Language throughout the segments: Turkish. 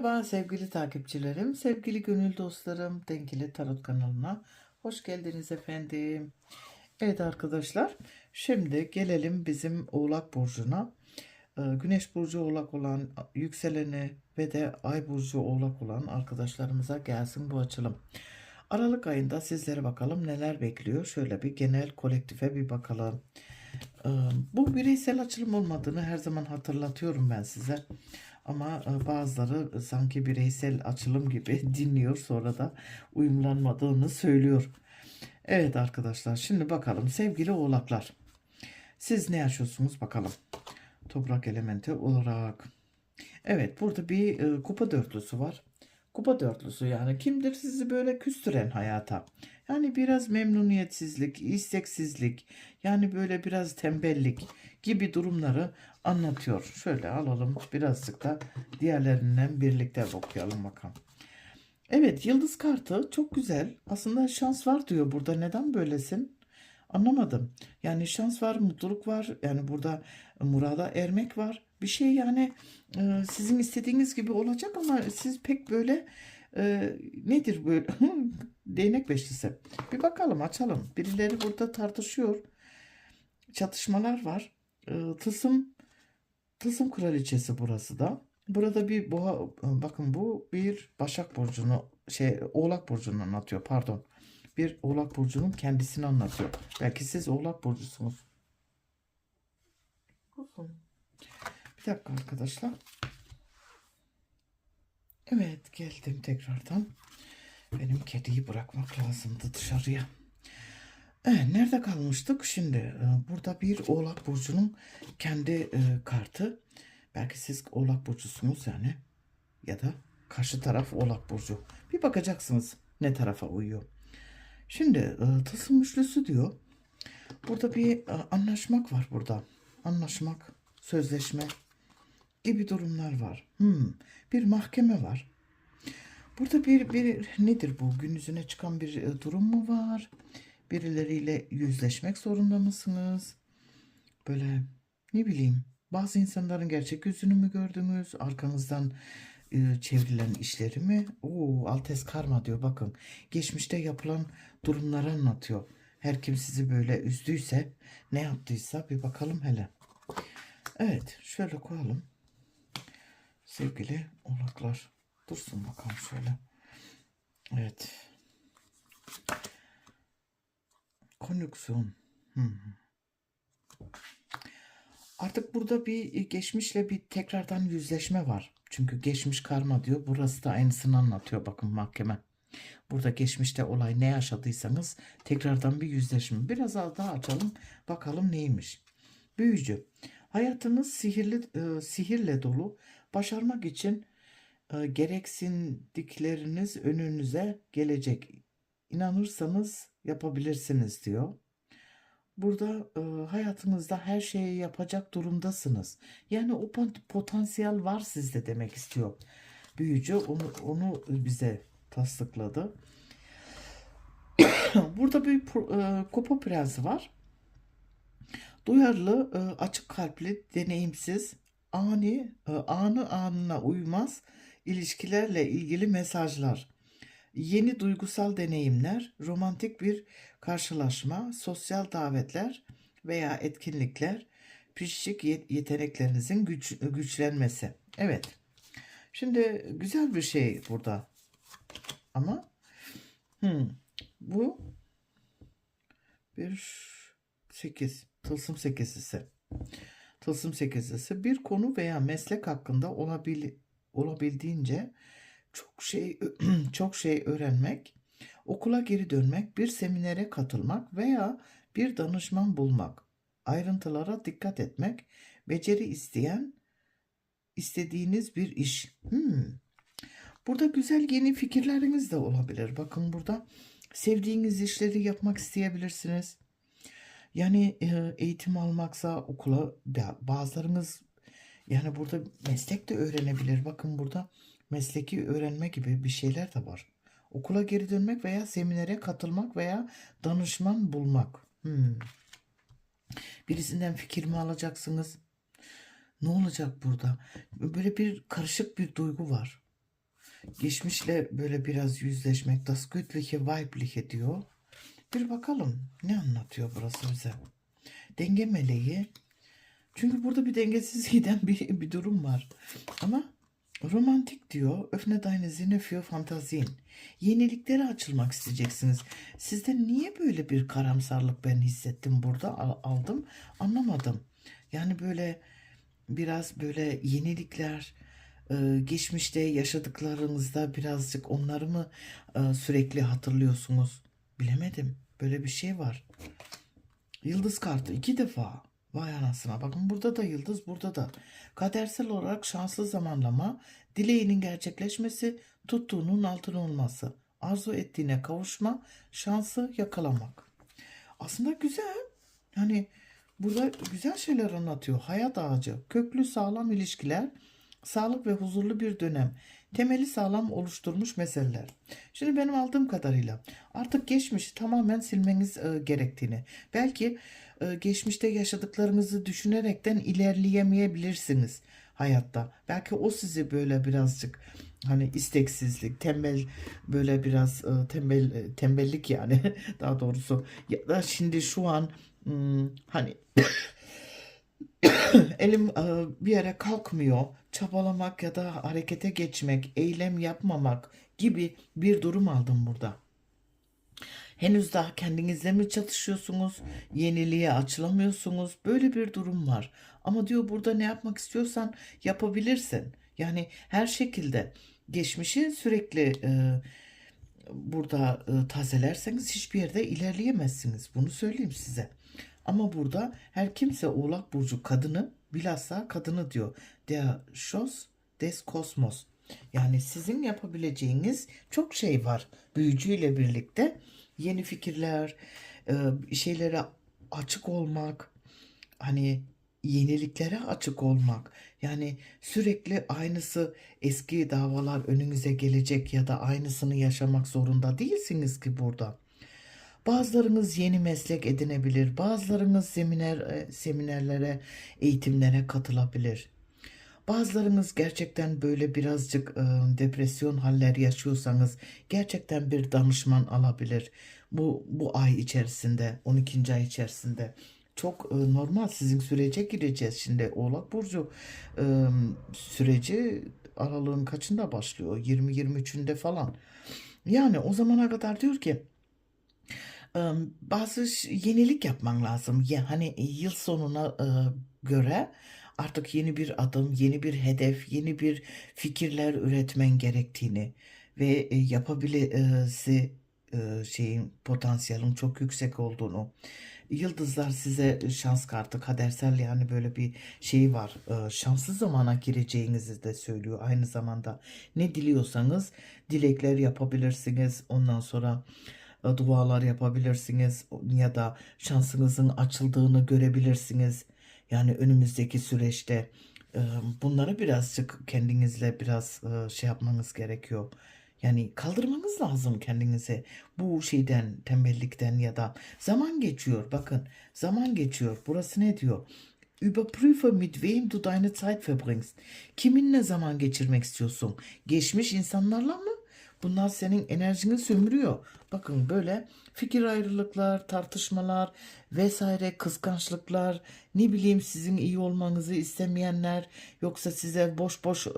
Merhaba sevgili takipçilerim, sevgili gönül dostlarım, Dengeli Tarot kanalına hoş geldiniz efendim. Evet arkadaşlar, şimdi gelelim bizim Oğlak Burcu'na. Ee, Güneş Burcu Oğlak olan, yükseleni ve de Ay Burcu Oğlak olan arkadaşlarımıza gelsin bu açılım. Aralık ayında sizlere bakalım neler bekliyor. Şöyle bir genel kolektife bir bakalım. Ee, Bu bireysel açılım olmadığını her zaman hatırlatıyorum ben size. Ama e, bazıları sanki bireysel açılım gibi dinliyor sonra da uyumlanmadığını söylüyor. Evet arkadaşlar şimdi bakalım sevgili oğlaklar. Siz ne yaşıyorsunuz bakalım. Toprak elementi olarak. Evet burada bir e, kupa dörtlüsü var. Kupa dörtlüsü yani kimdir sizi böyle küstüren hayata? Yani biraz memnuniyetsizlik, isteksizlik, yani böyle biraz tembellik gibi durumları anlatıyor. Şöyle alalım birazcık da diğerlerinden birlikte okuyalım bakalım. Evet yıldız kartı çok güzel. Aslında şans var diyor burada. Neden böylesin? Anlamadım. Yani şans var, mutluluk var. Yani burada murada ermek var. Bir şey yani e, sizin istediğiniz gibi olacak ama siz pek böyle e, nedir böyle değnek beşlisi. Bir bakalım açalım. Birileri burada tartışıyor. Çatışmalar var. E, tılsım tılsım kraliçesi burası da. Burada bir boğa bakın bu bir Başak burcunu şey Oğlak burcunu anlatıyor pardon. Bir Oğlak burcunun kendisini anlatıyor. Belki siz Oğlak burcusunuz. Kuzum. Bir dakika arkadaşlar. Evet geldim tekrardan. Benim kediyi bırakmak lazımdı dışarıya. Evet, nerede kalmıştık? Şimdi e, burada bir Oğlak Burcu'nun kendi e, kartı. Belki siz Oğlak Burcu'sunuz yani. Ya da karşı taraf Oğlak Burcu. Bir bakacaksınız ne tarafa uyuyor. Şimdi e, tılsım üçlüsü diyor. Burada bir e, anlaşmak var burada. Anlaşmak, sözleşme gibi durumlar var. Hmm, bir mahkeme var. Burada bir, bir nedir bu? Gün yüzüne çıkan bir e, durum mu var? Birileriyle yüzleşmek zorunda mısınız? Böyle ne bileyim bazı insanların gerçek yüzünü mü gördünüz? Arkanızdan e, çevrilen işleri mi? Oo, Altes Karma diyor bakın. Geçmişte yapılan durumları anlatıyor. Her kim sizi böyle üzdüyse, ne yaptıysa bir bakalım hele. Evet, şöyle koyalım. Sevgili oğlaklar. Dursun bakalım şöyle. Evet. Konüksiyon. Hı. Artık burada bir geçmişle bir tekrardan yüzleşme var. Çünkü geçmiş karma diyor. Burası da aynısını anlatıyor bakın mahkeme. Burada geçmişte olay ne yaşadıysanız tekrardan bir yüzleşme. Biraz daha açalım bakalım neymiş. Büyücü. Hayatınız sihirli e, sihirle dolu. Başarmak için e, gereksindikleriniz önünüze gelecek. İnanırsanız yapabilirsiniz diyor. Burada e, hayatınızda her şeyi yapacak durumdasınız. Yani o pot- potansiyel var sizde demek istiyor. Büyücü onu, onu bize tasdikladı. Burada bir e, kupa prensi var. Duyarlı, e, açık kalpli, deneyimsiz, ani, e, anı anına uymaz ilişkilerle ilgili mesajlar, yeni duygusal deneyimler, romantik bir karşılaşma, sosyal davetler veya etkinlikler, pişik yet- yeteneklerinizin güç, güçlenmesi. Evet. Şimdi güzel bir şey burada. Ama hmm, bu bir 8 tılsım sekizlisi. Tılsım sekizlisi bir konu veya meslek hakkında olabil, olabildiğince çok şey çok şey öğrenmek, okula geri dönmek, bir seminere katılmak veya bir danışman bulmak, ayrıntılara dikkat etmek, beceri isteyen istediğiniz bir iş. Hmm. Burada güzel yeni fikirleriniz de olabilir. Bakın burada sevdiğiniz işleri yapmak isteyebilirsiniz. Yani e, eğitim almaksa okula da bazılarınız yani burada meslek de öğrenebilir. Bakın burada mesleki öğrenme gibi bir şeyler de var. Okula geri dönmek veya seminere katılmak veya danışman bulmak. Hmm. Birisinden fikir mi alacaksınız? Ne olacak burada? Böyle bir karışık bir duygu var. geçmişle böyle biraz yüzleşmek, das göttliche weibliche diyor. Bir bakalım ne anlatıyor burası bize. Denge meleği. Çünkü burada bir dengesiz giden bir, bir durum var. Ama romantik diyor. Öffne deine Sinne für Fantasien. Yeniliklere açılmak isteyeceksiniz. Sizde niye böyle bir karamsarlık ben hissettim burada al- aldım anlamadım. Yani böyle biraz böyle yenilikler e, geçmişte yaşadıklarınızda birazcık onları mı e, sürekli hatırlıyorsunuz? Bilemedim. Böyle bir şey var. Yıldız kartı iki defa. Vay anasına. Bakın burada da yıldız, burada da. Kadersel olarak şanslı zamanlama, dileğinin gerçekleşmesi, tuttuğunun altın olması, arzu ettiğine kavuşma, şansı yakalamak. Aslında güzel. Yani burada güzel şeyler anlatıyor. Hayat ağacı, köklü sağlam ilişkiler, sağlık ve huzurlu bir dönem, temeli sağlam oluşturmuş meseleler. Şimdi benim aldığım kadarıyla artık geçmişi tamamen silmeniz e, gerektiğini, belki e, geçmişte yaşadıklarınızı düşünerekten ilerleyemeyebilirsiniz hayatta. Belki o sizi böyle birazcık hani isteksizlik, tembel böyle biraz e, tembel e, tembellik yani daha doğrusu ya da şimdi şu an hmm, hani elim e, bir yere kalkmıyor. Çabalamak ya da harekete geçmek, eylem yapmamak gibi bir durum aldım burada. Henüz daha kendinizle mi çatışıyorsunuz? Yeniliğe açılamıyorsunuz. Böyle bir durum var. Ama diyor burada ne yapmak istiyorsan yapabilirsin. Yani her şekilde geçmişi sürekli e, burada e, tazelerseniz hiçbir yerde ilerleyemezsiniz. Bunu söyleyeyim size. Ama burada her kimse Oğlak Burcu kadını bilhassa kadını diyor. Schoss des Kosmos. Yani sizin yapabileceğiniz çok şey var. Büyücüyle birlikte yeni fikirler, e, şeylere açık olmak, hani yeniliklere açık olmak. Yani sürekli aynısı eski davalar önünüze gelecek ya da aynısını yaşamak zorunda değilsiniz ki burada. Bazılarınız yeni meslek edinebilir, bazılarınız seminer e, seminerlere, eğitimlere katılabilir. Bazılarınız gerçekten böyle birazcık e, depresyon haller yaşıyorsanız gerçekten bir danışman alabilir. Bu bu ay içerisinde, 12. ay içerisinde çok e, normal sizin sürece gireceğiz şimdi. Oğlak burcu e, süreci aralığın kaçında başlıyor? 20-23'ünde falan. Yani o zamana kadar diyor ki bazı yenilik yapman lazım. Ya hani yıl sonuna göre artık yeni bir adım, yeni bir hedef, yeni bir fikirler üretmen gerektiğini ve e, yapabilesi şeyin potansiyelin çok yüksek olduğunu. Yıldızlar size şans kartı, kadersel yani böyle bir şey var. Şanslı zamana gireceğinizi de söylüyor. Aynı zamanda ne diliyorsanız dilekler yapabilirsiniz. Ondan sonra dualar yapabilirsiniz ya da şansınızın açıldığını görebilirsiniz. Yani önümüzdeki süreçte e, bunları birazcık kendinizle biraz e, şey yapmanız gerekiyor. Yani kaldırmanız lazım kendinizi bu şeyden, tembellikten ya da zaman geçiyor. Bakın zaman geçiyor. Burası ne diyor? Überprüfe mit wem du deine Zeit verbringst. Kiminle zaman geçirmek istiyorsun? Geçmiş insanlarla mı? Bunlar senin enerjini sömürüyor. Bakın böyle fikir ayrılıklar, tartışmalar vesaire, kıskançlıklar, ne bileyim sizin iyi olmanızı istemeyenler, yoksa size boş boş e,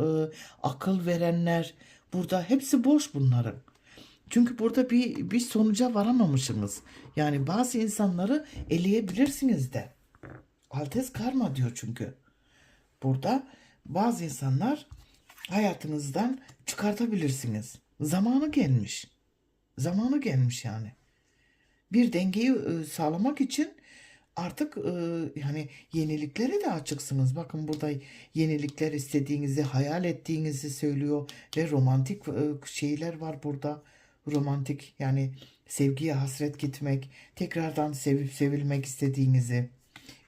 akıl verenler. Burada hepsi boş bunların. Çünkü burada bir, bir sonuca varamamışsınız. Yani bazı insanları eleyebilirsiniz de. Altes karma diyor çünkü. Burada bazı insanlar hayatınızdan çıkartabilirsiniz. Zamanı gelmiş. Zamanı gelmiş yani. Bir dengeyi e, sağlamak için artık e, yani yeniliklere de açıksınız. Bakın burada yenilikler istediğinizi, hayal ettiğinizi söylüyor ve romantik e, şeyler var burada. Romantik yani sevgiye hasret gitmek, tekrardan sevip sevilmek istediğinizi.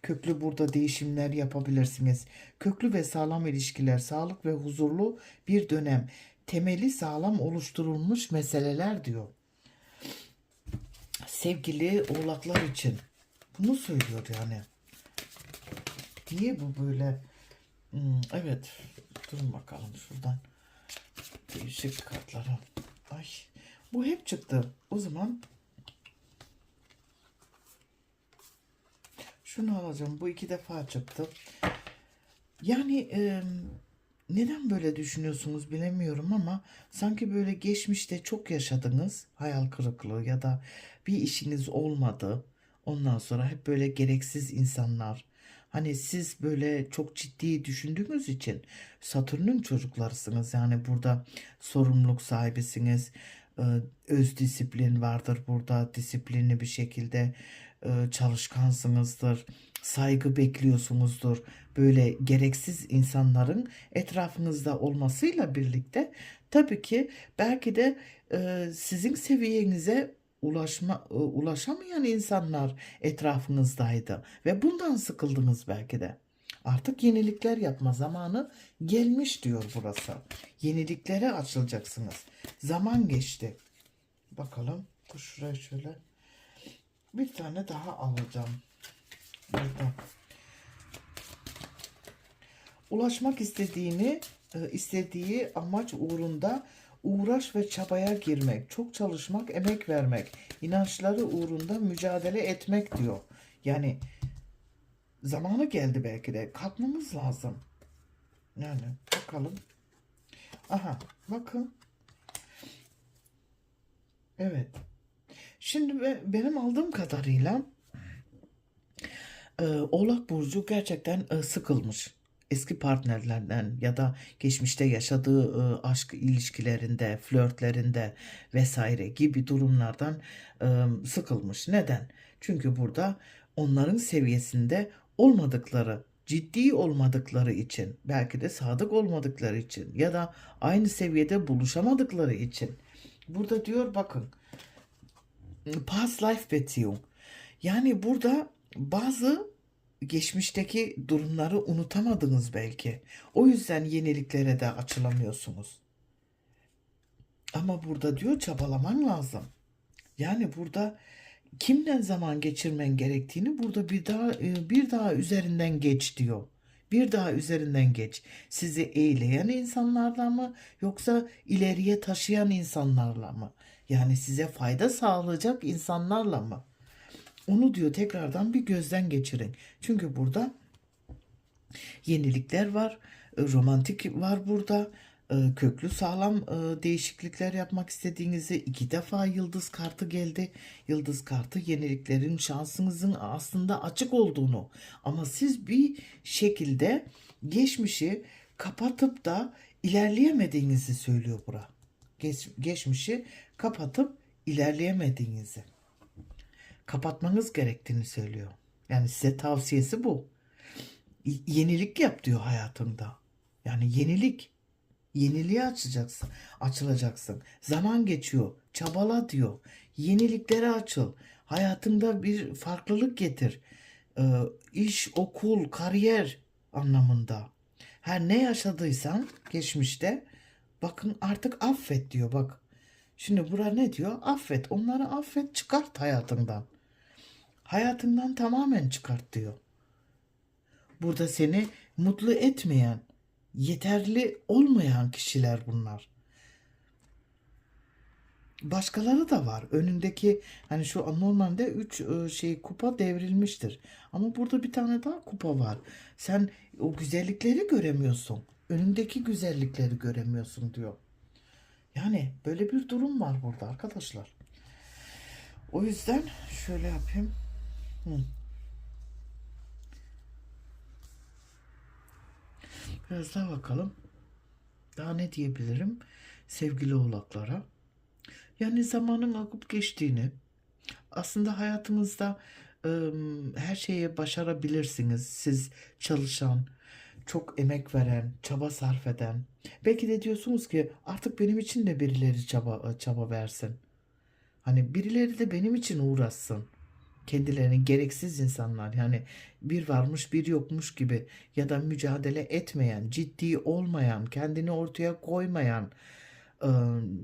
Köklü burada değişimler yapabilirsiniz. Köklü ve sağlam ilişkiler, sağlık ve huzurlu bir dönem. Temeli sağlam oluşturulmuş meseleler diyor. Sevgili oğlaklar için. Bunu söylüyor yani. Niye bu böyle? Hmm, evet. Durun bakalım şuradan. Değişik kartlarım. Ay bu hep çıktı. O zaman şunu alacağım. Bu iki defa çıktı. Yani e, neden böyle düşünüyorsunuz bilemiyorum ama sanki böyle geçmişte çok yaşadınız hayal kırıklığı ya da bir işiniz olmadı. Ondan sonra hep böyle gereksiz insanlar. Hani siz böyle çok ciddi düşündüğünüz için Satürn'ün çocuklarısınız. Yani burada sorumluluk sahibisiniz. Ee, Öz disiplin vardır burada. Disiplinli bir şekilde çalışkansınızdır. Saygı bekliyorsunuzdur. Böyle gereksiz insanların etrafınızda olmasıyla birlikte tabii ki belki de e, sizin seviyenize ulaşma e, ulaşamayan insanlar etrafınızdaydı ve bundan sıkıldınız belki de. Artık yenilikler yapma zamanı gelmiş diyor burası. Yeniliklere açılacaksınız. Zaman geçti. Bakalım. Dur şuraya şöyle. Bir tane daha alacağım. Burada. Ulaşmak istediğini, e, istediği amaç uğrunda uğraş ve çabaya girmek, çok çalışmak, emek vermek, inançları uğrunda mücadele etmek diyor. Yani zamanı geldi belki de. Kalkmamız lazım. Yani bakalım. Aha bakın. Evet. Şimdi be- benim aldığım kadarıyla e, Oğlak Burcu gerçekten e, sıkılmış. Eski partnerlerden ya da geçmişte yaşadığı e, aşk ilişkilerinde, flörtlerinde vesaire gibi durumlardan sıkılmış. Neden? Çünkü burada onların seviyesinde olmadıkları, ciddi olmadıkları için, belki de sadık olmadıkları için ya da aynı seviyede buluşamadıkları için. Burada diyor bakın past life Beziehung. Yani burada bazı geçmişteki durumları unutamadınız belki. O yüzden yeniliklere de açılamıyorsunuz. Ama burada diyor çabalaman lazım. Yani burada kimden zaman geçirmen gerektiğini burada bir daha e, bir daha üzerinden geç diyor. Bir daha üzerinden geç. Sizi eğleyen insanlarla mı yoksa ileriye taşıyan insanlarla mı? Yani size fayda sağlayacak insanlarla mı? Onu diyor tekrardan bir gözden geçirin. Çünkü burada yenilikler var, romantik var burada. E, Köklü sağlam e, değişiklikler yapmak istediğinizi iki defa yıldız kartı geldi. Yıldız kartı yeniliklerin şansınızın aslında açık olduğunu ama siz bir şekilde geçmişi kapatıp da ilerleyemediğinizi söylüyor bura. Geç, geçmişi kapatıp ilerleyemediğinizi kapatmanız gerektiğini söylüyor. Yani size tavsiyesi bu. Yenilik yap diyor hayatında. Yani yenilik. Yeniliğe açacaksın, açılacaksın. Zaman geçiyor. Çabala diyor. Yeniliklere açıl. Hayatında bir farklılık getir. Ee, iş, okul, kariyer anlamında. Her ne yaşadıysan geçmişte bakın artık affet diyor bak. Şimdi bura ne diyor? Affet. Onları affet çıkart hayatından. Hayatından tamamen çıkart diyor. Burada seni mutlu etmeyen, yeterli olmayan kişiler bunlar. Başkaları da var. Önündeki hani şu normalde 3 şey kupa devrilmiştir. Ama burada bir tane daha kupa var. Sen o güzellikleri göremiyorsun. Önündeki güzellikleri göremiyorsun diyor. Yani böyle bir durum var burada arkadaşlar. O yüzden şöyle yapayım. Hı. Biraz daha bakalım. Daha ne diyebilirim sevgili oğlaklara? Yani zamanın akıp geçtiğini, aslında hayatınızda ım, her şeyi başarabilirsiniz. Siz çalışan, çok emek veren, çaba sarf eden. Belki de diyorsunuz ki artık benim için de birileri çaba çaba versin. Hani birileri de benim için uğraşsın. Kendilerini gereksiz insanlar yani bir varmış bir yokmuş gibi ya da mücadele etmeyen, ciddi olmayan, kendini ortaya koymayan, e,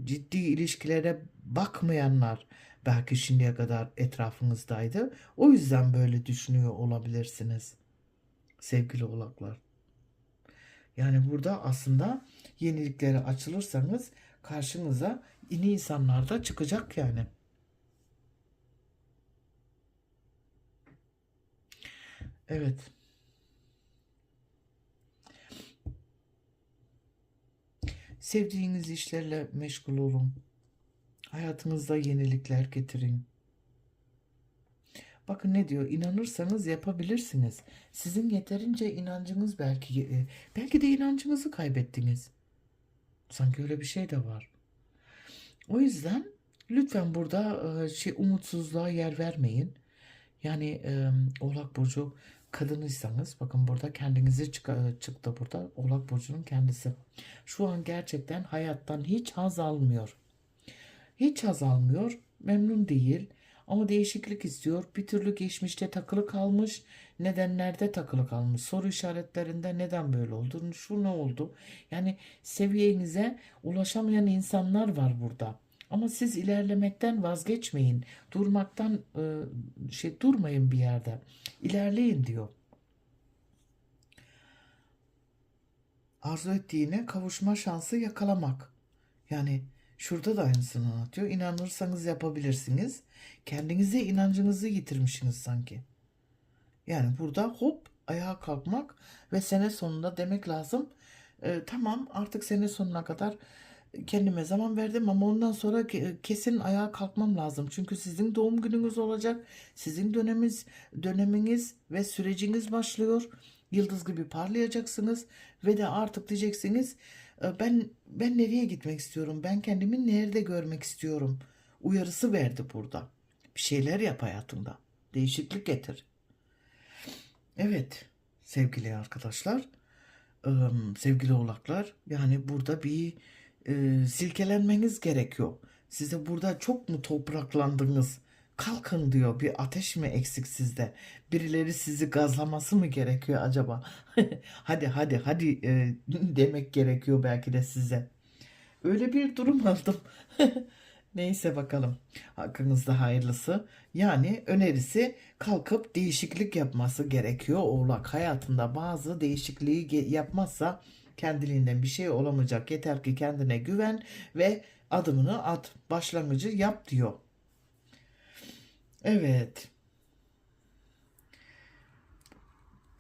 ciddi ilişkilere bakmayanlar belki şimdiye kadar etrafınızdaydı. O yüzden böyle düşünüyor olabilirsiniz sevgili oğlaklar. Yani burada aslında yeniliklere açılırsanız karşınıza yeni insanlar da çıkacak yani. Evet. Sevdiğiniz işlerle meşgul olun. Hayatınızda yenilikler getirin. Bakın ne diyor? İnanırsanız yapabilirsiniz. Sizin yeterince inancınız belki e, belki de inancınızı kaybettiniz. Sanki öyle bir şey de var. O yüzden lütfen burada e, şey umutsuzluğa yer vermeyin. Yani e, Oğlak Burcu kadınıysanız bakın burada kendinizi çık çıktı burada Oğlak Burcu'nun kendisi. Şu an gerçekten hayattan hiç haz almıyor. Hiç haz almıyor. Memnun değil. Ama değişiklik istiyor. Bir türlü geçmişte takılı kalmış. Nedenlerde takılı kalmış. Soru işaretlerinde neden böyle oldu? Şu ne oldu? Yani seviyenize ulaşamayan insanlar var burada. Ama siz ilerlemekten vazgeçmeyin. Durmaktan e, şey durmayın bir yerde. İlerleyin diyor. Arzu ettiğine kavuşma şansı yakalamak. Yani şurada da aynısını anlatıyor. İnanırsanız yapabilirsiniz. Kendinize inancınızı yitirmişsiniz sanki. Yani burada hop ayağa kalkmak ve sene sonunda demek lazım. e, tamam artık sene sonuna kadar kendime zaman verdim ama ondan sonra ke- kesin ayağa kalkmam lazım. Çünkü sizin doğum gününüz olacak. Sizin döneminiz, döneminiz ve süreciniz başlıyor. Yıldız gibi parlayacaksınız ve de artık diyeceksiniz "E, ben ben nereye gitmek istiyorum? Ben kendimi nerede görmek istiyorum? Uyarısı verdi burada. Bir şeyler yap hayatında. Değişiklik getir. Evet sevgili arkadaşlar, sevgili oğlaklar yani burada bir e, silkelenmeniz gerekiyor. Size burada çok mu topraklandınız? Kalkın diyor. Bir ateş mi eksik sizde? Birileri sizi gazlaması mı gerekiyor acaba? Hadi hadi hadi e, demek gerekiyor belki de size. Öyle bir durum aldım. Neyse bakalım. Hakkınızda hayırlısı. Yani önerisi kalkıp değişiklik yapması gerekiyor. Oğlak hayatında bazı değişikliği yapmazsa kendiliğinden bir şey olamayacak. Yeter ki kendine güven ve adımını at. Başlangıcı yap diyor. Evet.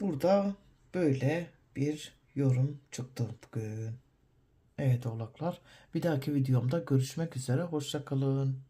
Burada böyle bir yorum çıktı bugün. Evet oğlaklar. Bir dahaki videomda görüşmek üzere. Hoşça kalın.